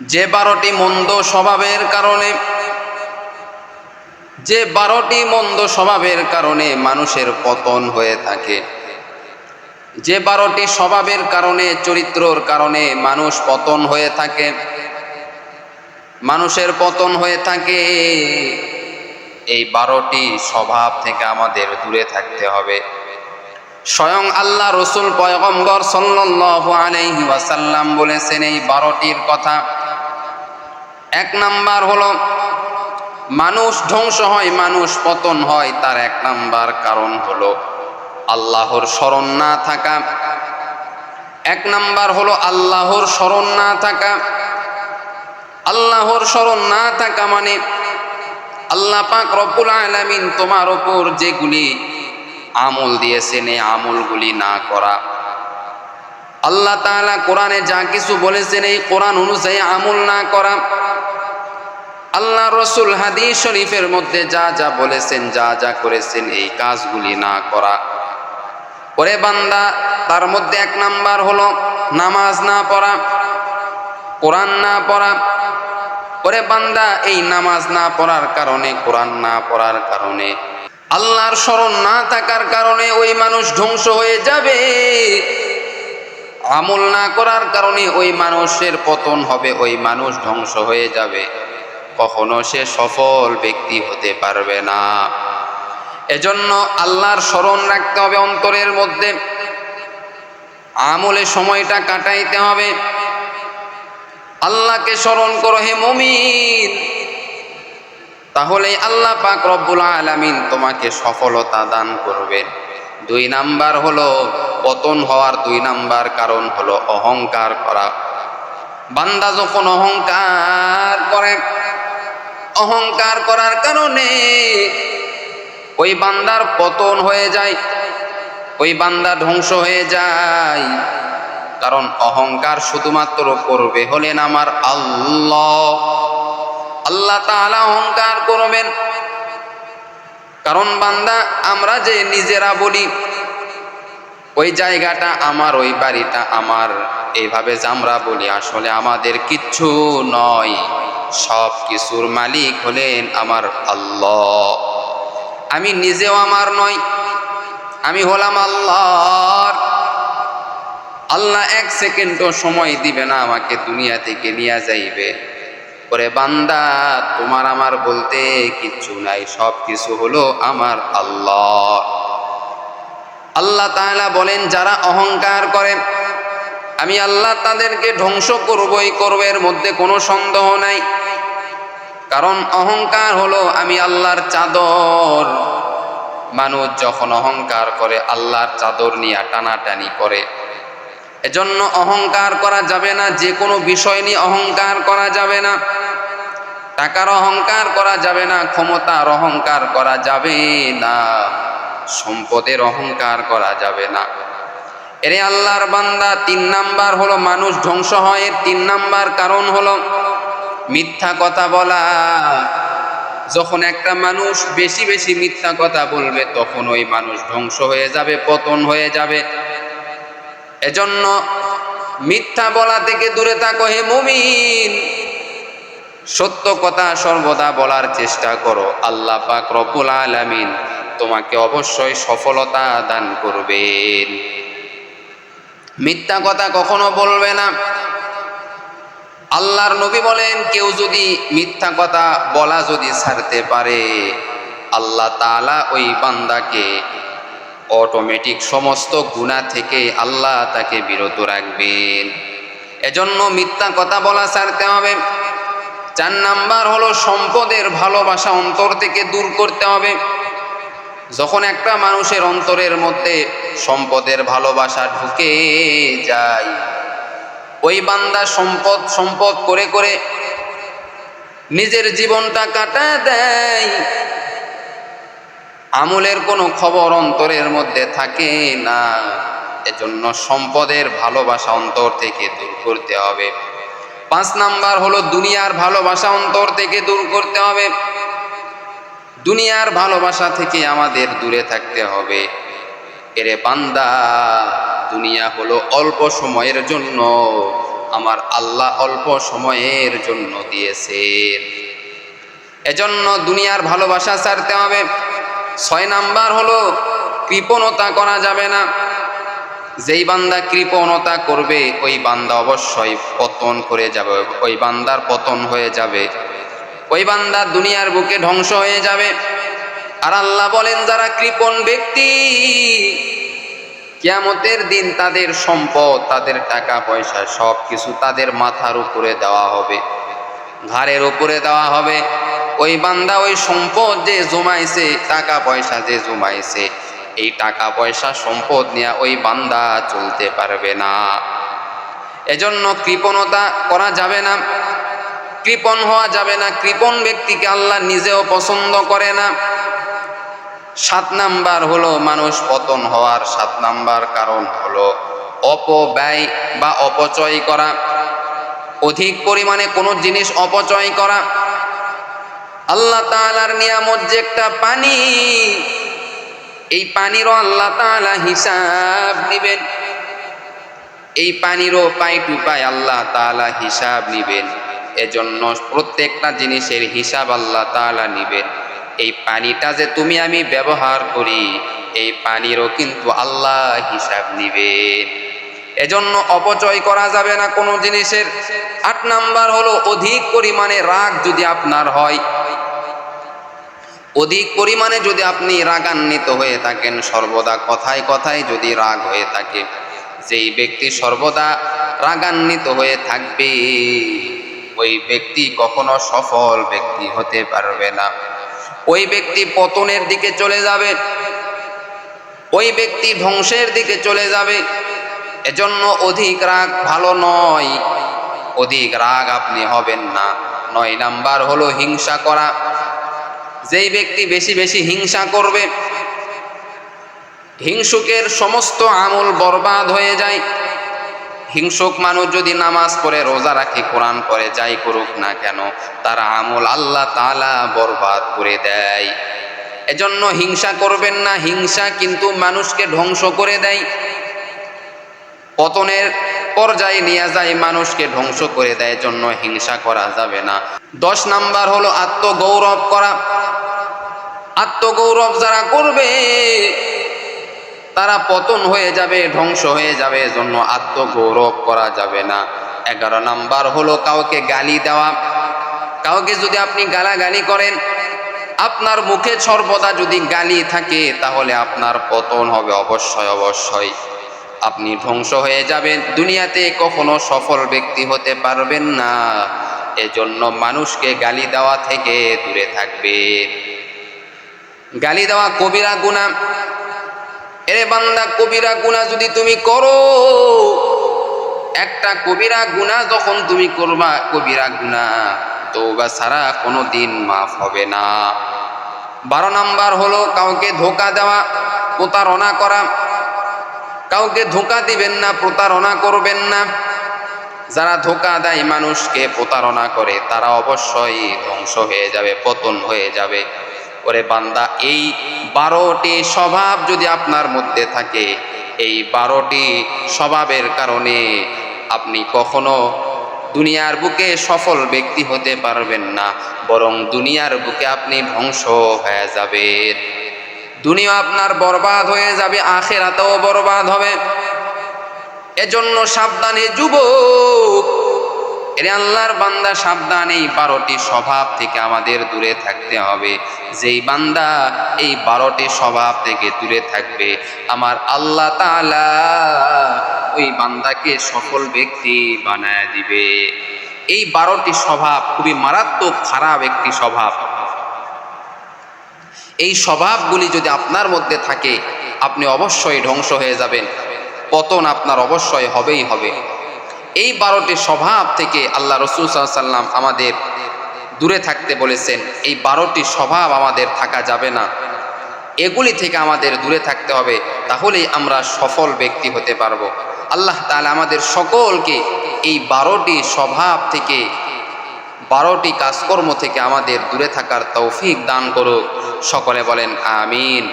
যে বারোটি মন্দ স্বভাবের কারণে, যে বারোটি মন্দ স্বভাবের কারণে মানুষের পতন হয়ে থাকে। যে বারোটি স্বভাবের কারণে, চরিত্রর কারণে মানুষ পতন হয়ে থাকে। মানুষের পতন হয়ে থাকে। এই বারোটি স্বভাব থেকে আমাদের দূরে থাকতে হবে। স্বয়ং আল্লাহ রসুল পয়গম্বর সাল্লাল্লাহু আলাইহি বলেছেন, এই বারোটির কথা এক নাম্বার হলো, মানুষ ধ্বংস হয়, মানুষ পতন হয়, তার এক নাম্বার কারণ হলো আল্লাহর স্মরণ না থাকা। এক নাম্বার হলো আল্লাহর স্মরণ না থাকা। আল্লাহর স্মরণ না থাকা মানে আল্লাহ পাক রব্বুল আলামিন তোমার ওপর যেগুলি আমল দিয়েছেন, এই আমলগুলি না করা। আল্লাহ তাআলা কোরআনে যা কিছু বলেছেন, এই কোরআন অনুযায়ী আমল না করা। আল্লাহ রসুল হাদিস শরীফের মধ্যে যা যা বলেছেন, যা যা করেছেন, এই কাজগুলি না করা। ওরে বান্দা, তার মধ্যে এক নাম্বার হলো নামাজ না পড়া, কোরআন না পড়া। ওরে বান্দা, এই নামাজ না পড়ার কারণে, কোরআন না পড়ার কারণে, আল্লাহর স্মরণ না থাকার কারণে ওই মানুষ ধ্বংস হয়ে যাবে। আমল না করার কারণে ওই মানুষের পতন হবে, ওই মানুষ ধ্বংস হয়ে যাবে। কখনো সে সফল ব্যক্তি হতে পারবে না। এজন্য আল্লাহর স্মরণ রাখতে হবে অন্তরের মধ্যে। আমলে সময়টা কাটাইতে হবে। আল্লাহকে স্মরণ করো, হে মুমিন। তাহলে আল্লাহ পাক রব্বুল আলামিন তোমাকে সফলতা দান করবেন। দুই নাম্বার হলো পতন হওয়ার দুই নাম্বার কারণ হলো অহংকার করা। বান্দা যখন অহংকার করে অহংকার করার কারণে ওই বান্দার পতন হয়ে যায়, ওই বান্দা ধ্বংস হয়ে যায়। কারণ অহংকার শুধুমাত্র করবে হলেন আমার আল্লাহ। আল্লাহ তাআলা অহংকার করবেন। কারণ বান্দা, আমরা যে নিজেরা বলি, ওই জায়গাটা আমার, ওই বাড়িটা আমার। এইভাবে যে আমরা বলি, আসলে আমাদের কিচ্ছু নয়। সব কিছুর মালিক হলেন আমার আল্লাহ। আমি নিজেও আমার নয় আমি হলাম আল্লাহর। আল্লাহ এক সেকেন্ডও সময় দিবে না আমাকে দুনিয়া থেকে নিয়ে যাইবে। ওরে বান্দা, তোমার আমার বলতে কিচ্ছু নাই সব কিছু হলো আমার আল্লাহ। আল্লাহ তাআলা বলেন, যারা অহংকার করে আমি আল্লাহ তাদেরকে ধ্বংস করবই করব এর মধ্যে কোনো সন্দেহ নাই। কারণ অহংকার হলো আমি আল্লাহর চাদর। মানুষ যখন অহংকার করে, আল্লাহর চাদর নিয়ে টানাটানি করে। এজন্য অহংকার করা যাবে না, যে কোনো বিষয় নিয়ে অহংকার করা যাবে না। টাকার অহংকার করা যাবে না, ক্ষমতার অহংকার করা যাবে না, সম্পদের অহংকার করা যাবে না। এরে আল্লাহর বান্দা, তিন নাম্বার হলো মানুষ ধ্বংস হয়, এর তিন নাম্বার কারণ হলো মিথ্যা কথা বলা। যখন একটা মানুষ বেশি বেশি মিথ্যা কথা বলবে, তখন ওই মানুষ ধ্বংস হয়ে যাবে, পতন হয়ে যাবে। এজন্য মিথ্যা বলা থেকে দূরে থাকো হে মুমিন। সত্য কথা সর্বদা বলার চেষ্টা করো, আল্লাহ পাক রব্বুল আলামিন তোমাকে অবশ্যই সফলতা দান করবেন। মিথ্যা কথা কখনো বলবে না। আল্লাহর নবী বলেন, কেউ যদি মিথ্যা কথা বলা যদি ছাড়তে পারে, আল্লাহ তাআলা ওই বান্দাকে অটোমেটিক সমস্ত গুণা থেকে আল্লাহ তাকে বিরত রাখবেন। এজন্য মিথ্যা কথা বলা ছাড়তে হবে। চার নাম্বার হলো সম্পদের ভালোবাসা অন্তর থেকে দূর করতে হবে। যখন একটা মানুষের অন্তরের মধ্যে সম্পদের ভালোবাসা ঢুকে যায়, ওই বান্দা সম্পদ সম্পদ করে করে নিজের জীবনটা কাটা দেয়। আমলের কোনো খবর অন্তরের মধ্যে থাকে না। এজন্য সম্পদের ভালোবাসা অন্তর থেকে দূর করতে হবে। পাঁচ নাম্বার হলো, দুনিয়ার ভালোবাসা অন্তর থেকে দূর করতে হবে। দুনিয়ার ভালোবাসা থেকে আমাদের দূরে থাকতে হবে। এরে বান্দা, দুনিয়া হলো অল্প সময়ের জন্য, আমার আল্লাহ অল্প সময়ের জন্য দিয়েছেন। এজন্য দুনিয়ার ভালোবাসা ছাড়তে হবে। ছয় নাম্বার হলো, কৃপণতা করা যাবে না। যেই বান্দা কৃপণতা করবে, ওই বান্দা অবশ্যই পতন করে যাবে, ওই বান্দার পতন হয়ে যাবে। ওই বান্দা দুনিয়ার বুকে ধ্বংস হয়ে যাবে। আর আল্লাহ বলেন, যারা কৃপণ ব্যক্তি, কিয়ামতের দিন তাদের সম্পদ, তাদের টাকা পয়সা সব কিছু তাদের মাথার উপরে দেওয়া হবে, ঘাড়ের উপরে দেওয়া হবে। ওই বান্দা ওই সম্পদ যে জমাইছে, টাকা পয়সা যে জমাইছে, এই টাকা পয়সা সম্পদ নিয়ে ওই বান্দা চলতে পারবে না। এজন্য কৃপণতা করা যাবে না। কৃপণ হওয়া যাবে না, কৃপণ ব্যক্তিকে আল্লাহ নিজেও পছন্দ করে না। সাত নাম্বার হলো মানুষ পতন হওয়ার সাত নাম্বার কারণ হলো অপব্যয় বা অপচয় করা। অধিক পরিমাণে কোনো জিনিস অপচয় করা। আল্লাহ তাআলার নিয়ামত যে একটা পানি, এই পানিরও আল্লাহ তাআলা হিসাব নিবেন। এই পানিরও পাই টু পাই আল্লাহ তাআলা হিসাব নিবেন। এজন্য প্রত্যেকটা জিনিসের হিসাব আল্লাহ তালা নিবেন এই পানিটা যে তুমি আমি ব্যবহার করি, এই পানিরও কিন্তু আল্লাহ হিসাব নিবেন এজন্য অপচয় করা যাবে না কোনো জিনিসের। আট নাম্বার হলো অধিক পরিমাণে রাগ যদি আপনার হয়। অধিক পরিমাণে যদি আপনি রাগান্বিত হয়ে থাকেন, সর্বদা কথায় কথায় যদি রাগ হয়ে থাকে, যেই ব্যক্তি সর্বদা রাগান্বিত হয়ে থাকবে ওই ব্যক্তি কখনো সফল ব্যক্তি হতে পারবে না। ওই ব্যক্তি পতনের দিকে চলে যাবে। ওই ব্যক্তি ধ্বংসের দিকে চলে যাবে। এজন্য অধিক রাগ ভালো নয়। অধিক রাগ আপনি হবেন না। নয় নাম্বার হলো হিংসা করা। যেই ব্যক্তি বেশি বেশি হিংসা করবে, হিংসুকের সমস্ত আমল বরবাদ হয়ে যায়। হিংসুক মানুষ যদি নামাজ পড়ে, রোজা রাখে, কোরআন পড়ে, যাই করুক না কেন, তার আমল আল্লাহ তালা বরবাদ করে দেয়। এজন্য হিংসা করবেন না, হিংসা কিন্তু মানুষকে ধ্বংস করে দেয়। পতনের পর্যায়ে নিয়ে যায়, মানুষকে ধ্বংস করে দেয় জন্য হিংসা করা যাবে না। দশ নাম্বার হলো আত্মগৌরব করা। আত্মগৌরব যারা করবে তারা পতন হয়ে যাবে, ধ্বংস হয়ে যাবে জন্য আত্মগৌরব করা যাবে না। এগারো নাম্বার হলো কাউকে গালি দেওয়া। কাউকে যদি আপনি গালাগালি করেন, আপনার মুখে সর্বদা যদি গালি থাকে, তাহলে আপনার পতন হবে অবশ্যই অবশ্যই। আপনি ধ্বংস হয়ে যাবেন। দুনিয়াতে কখনো সফল ব্যক্তি হতে পারবেন না। এজন্য মানুষকে গালি দেওয়া থেকে দূরে থাকবে। গালি দেওয়া কবিরা গুণা এরে বান্দা, কবিরা গুণা যদি তুমি করো, একটা কবিরা গুণা যখন তুমি করবা, কবিরা গুণা তৌবা ছাড়া কোনো দিন মাফ হবে না। বারো নাম্বার হলো কাউকে ধোকা দেওয়া, প্রতারণা করা। কাউকে ধোকা দিবেন না, প্রতারণা করবেন না। যারা ধোকা দেয় মানুষকে প্রতারণা করে, তারা অবশ্যই ধ্বংস হয়ে যাবে, পতন হয়ে যাবে। ওরে বান্দা, এই বারোটি স্বভাব যদি আপনার মধ্যে থাকে, এই বারোটি স্বভাবের কারণে আপনি কখনো দুনিয়ার বুকে সফল ব্যক্তি হতে পারবেন না, বরং দুনিয়ার বুকে আপনি ধ্বংস হয়ে যাবেন। দুনিয়া আপনার বরবাদ হয়ে যাবে, আখেরাতেও বরবাদ হবে। এজন্য সাবধানে যুবক, এরে আল্লাহর বান্দা, সাবধান এই বারোটি স্বভাব থেকে আমাদের দূরে থাকতে হবে। যেই বান্দা এই বারোটি স্বভাব থেকে দূরে থাকবে, আমার আল্লাহ তাআলা ওই বান্দাকে সফল ব্যক্তি বানায় দিবে। এই বারোটি স্বভাব খুবই মারাত্মক খারাপ একটি স্বভাব। এই স্বভাবগুলি যদি আপনার মধ্যে থাকে, আপনি অবশ্যই ধ্বংস হয়ে যাবেন। পতন আপনার অবশ্যই হবেই হবে। এই বারোটি স্বভাব থেকে আল্লাহ রসুল সাল্লাম আমাদের দূরে থাকতে বলেছেন, এই বারোটি স্বভাব আমাদের থাকা যাবে না। এগুলি থেকে আমাদের দূরে থাকতে হবে, তাহলেই আমরা সফল ব্যক্তি হতে পারব। আল্লাহ তাহলে আমাদের সকলকে এই বারোটি স্বভাব থেকে, বারোটি কাজকর্ম থেকে আমাদের দূরে থাকার তৌফিক দান করুক। সকলে বলেন, আমিন।